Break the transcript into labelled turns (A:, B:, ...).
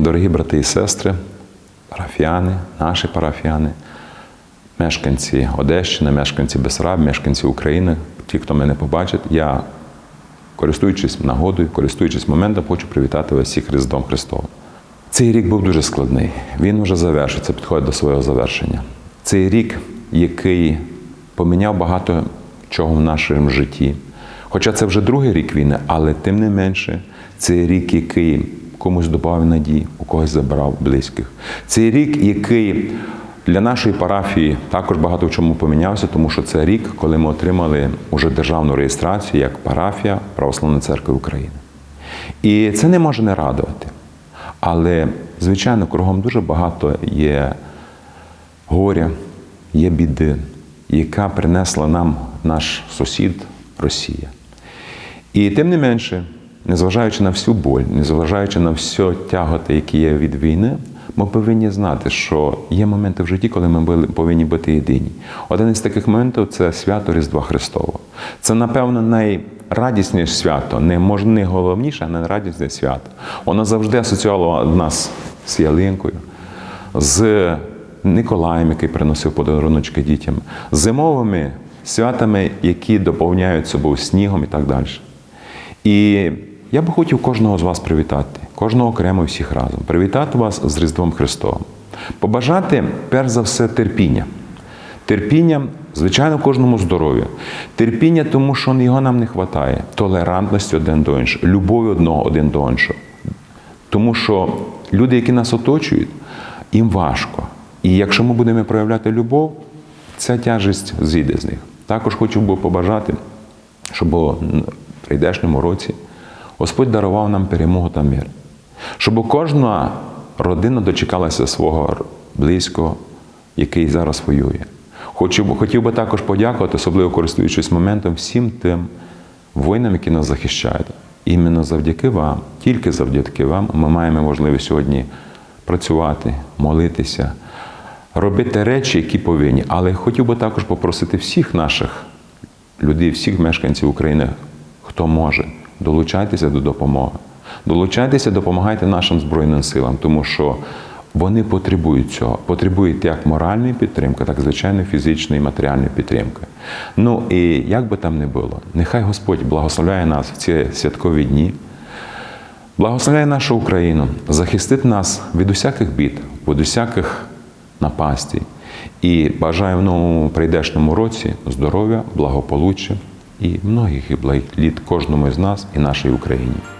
A: Дорогі брати і сестри, парафіяни, наші парафіяни, мешканці Одещини, мешканці Бесараб, мешканці України, ті, хто мене побачить, я, користуючись нагодою, користуючись моментом, хочу привітати вас всіх Різдвом Христовим. Цей рік був дуже складний. Він вже завершиться, підходить до свого завершення. Цей рік, який поміняв багато чого в нашому житті. Хоча це вже другий рік війни, але тим не менше, це рік, який комусь додав надії, у когось забрав близьких. Це рік, який для нашої парафії також багато в чому помінявся, тому що це рік, коли ми отримали уже державну реєстрацію як парафія Православної церкви України. І це не може не радувати. Але, звичайно, кругом дуже багато є горя, є біди, яка принесла нам наш сусід Росія. І тим не менше, незважаючи на всю боль, незважаючи на всю тяготи, які є від війни, ми повинні знати, що є моменти в житті, коли ми повинні бути єдині. Один із таких моментів це свято Різдва Христового. Це, напевно, найрадісніше свято, не може не головніше, а найрадісне свято. Воно завжди асоціювало нас з ялинкою, з Николаєм, який приносив подаруночки дітям, з зимовими святами, які доповняють собою снігом і так далі. І я би хотів кожного з вас привітати, кожного окремо всіх разом, привітати вас з Різдвом Христовим. Побажати, перш за все, терпіння. Терпіння, звичайно, кожному здоров'я. Терпіння, тому що його нам не вистачає. Толерантності один до іншого, любові одного один до іншого. Тому що люди, які нас оточують, їм важко. І якщо ми будемо проявляти любов, ця тяжесть зійде з них. Також хочу би побажати, щоб у прийдешньому році Господь дарував нам перемогу та мир. Щоб кожна родина дочекалася свого близького, який зараз воює. Хочу, хотів би також подякувати, особливо користуючись моментом, всім тим воїнам, які нас захищають. Іменно завдяки вам, тільки завдяки вам, ми маємо можливість сьогодні працювати, молитися, робити речі, які повинні. Але хотів би також попросити всіх наших людей, всіх мешканців України, хто може, долучайтеся до допомоги. Долучайтеся, допомагайте нашим Збройним силам, тому що вони потребують цього, потребують як моральної підтримки, так звичайно фізичної і матеріальної підтримки. Ну і як би там не було, нехай Господь благословляє нас в ці святкові дні. Благословляє нашу Україну, захистить нас від усяких бід, від усяких напастей. І бажаю в новому прийдешньому році здоров'я, благополуччя і многих і благих літ кожному з нас і нашій Україні.